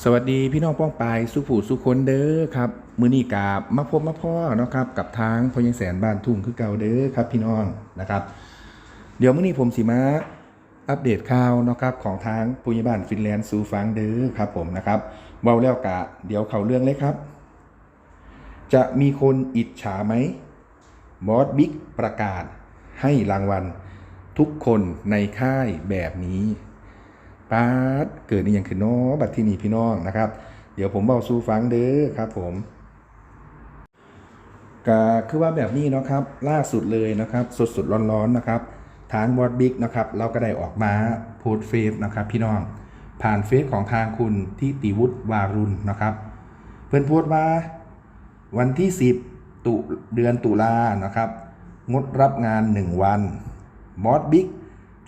สวัสดีพี่น้องป้องปายสุผู้สุคนเด้อครับ มือนี้กาบมาพบมาพ่อเนาะครับกับทางพยังแสนบ้านทุ่งคือเก่าเด้อครับ พี่น้องนะครับ เดี๋ยวมื้อนี้ผมสิมาอัปเดตข่าวเนาะครับของทางผู้ใหญ่บ้านฟินแลนด์สูฟังเด้อครับผมนะครับเบาแล้วกะเดี๋ยวเข้าเรื่องเลยครับ จะมีคนอิจฉาไหมบอสบิ๊กประกาศให้รางวัลทุกคนในค่ายแบบนี้ ปาดเกิดนี่ยังคือน้อบัดที่นี่พี่น้องนะครับ เดี๋ยวผมเบาสู่ฟังเด้อครับ ผมก็คือว่าแบบนี้เนาะครับ ล่าสุดเลยนะครับสดสดๆร้อนๆนะครับ ทางบอดบิ๊กนะครับ เราก็ได้ออกมาโพสเฟซนะครับ พี่น้อง ผ่านเฟซของทางคุณที่ติวุฒิวารุณนะครับ เพื่อนโพสต์ว่า วันที่ 10 ตุเดือนตุลานะครับ งดรับงาน 1 วันบอสบิ๊ก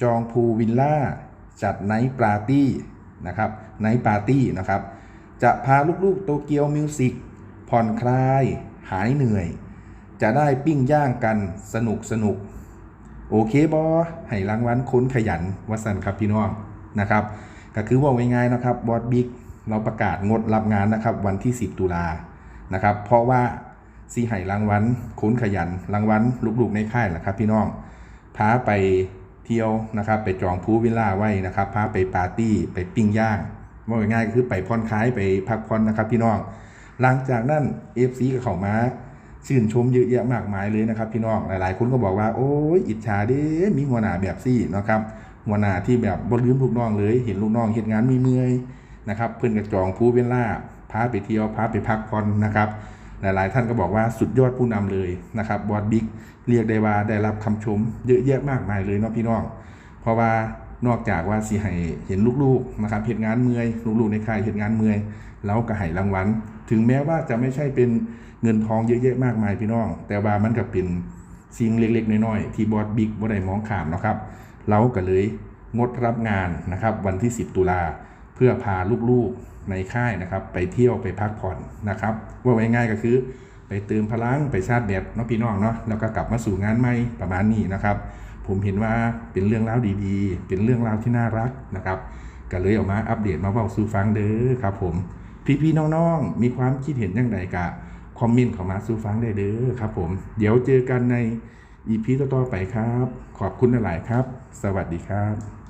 จองพูวิลล่า จัดไนท์ปาร์ตี้นะครับไนท์ปาร์ตี้นะครับ จะพาลูกๆโตเกียวมิวสิกผ่อนคลาย หายเหนื่อย จะได้ปิ้งย่างกันสนุกสนุกโอเคบอให้รางวัลคนขยันวสันครับพี่น้องนะครับก็คือว่าง่ายๆนะครับบอสบิ๊กเราประกาศงดรับงานนะครับวันที่ 10 ตุลานะครับเพราะว่าสีให้รางวัลคนขยันรางวัลลูกๆในค่ายแหละครับพี่น้องพาไป เที่ยวนะครับ ไปจองพูวิลล่าไว้นะครับพาไปปาร์ตี้ไปปิ้งย่างว่าง่ายก็คือไปผ่อนคลายไปพักผ่อนนะครับ พี่น้อง หลังจากนั้น FC กับเขามาชื่นชมเยอะแยะมากมายเลยนะครับ พี่น้องหลาย ๆ คนก็บอกว่า โอ้ยอิจฉาเด้มีหัวหน้าแบบซี่นะครับหัวหน้าที่แบบบ่ลืมลูกน้องเลย เห็นลูกน้องเห็นงานมีเมื่อยนะครับ เพื่อนกระจองพูลวิลล่าพาไปเที่ยวพาไปพักผ่อนนะครับ หลาย ๆ ท่านก็บอกว่าสุดยอดผู้นำเลยนะครับบอสบิ๊กเรียกได้ว่าได้รับคำชมเยอะแยะมากมายเลยเนาะพี่น้อง เพราะว่านอกจากว่าสิให้เห็นลูกๆนะครับเหตุงานเมื่อยลูกๆในค่ายเหตุงานเมื่อยแล้วก็ให้รางวัลถึงแม้ว่าจะไม่ใช่เป็นเงินทองเยอะแยะมากมายพี่น้อง แต่ว่ามันก็เป็นสิ่งเล็กๆน้อยๆที่บอสบิ๊กบ่ได้มองข้ามนะครับเราก็เลยงดรับงานนะครับวันที่ 10 ตุลา เพื่อพาลูกๆในค่ายนะครับ ไปเที่ยวไปพักผ่อนนะครับ ว่าไว้ง่ายก็คือ ไปเติมพลังไปชาร์จแบตเนาะพี่น้องเนาะแล้วก็กลับมาสู่งานใหม่ประมาณนี้นะครับ ผมเห็นว่าเป็นเรื่องราวดีๆ เป็นเรื่องราวที่น่ารักนะครับก็เลยออกมาอัปเดตมาเบาสู่ฟังเด้อครับผมพี่ๆน้องๆมีความคิดเห็นอย่างไรกะคอมเมนต์เข้ามาสู่ฟังได้เด้อครับผมเดี๋ยวเจอกันในอีพีต่อๆไปครับ ขอบคุณหลายครับ สวัสดีครับ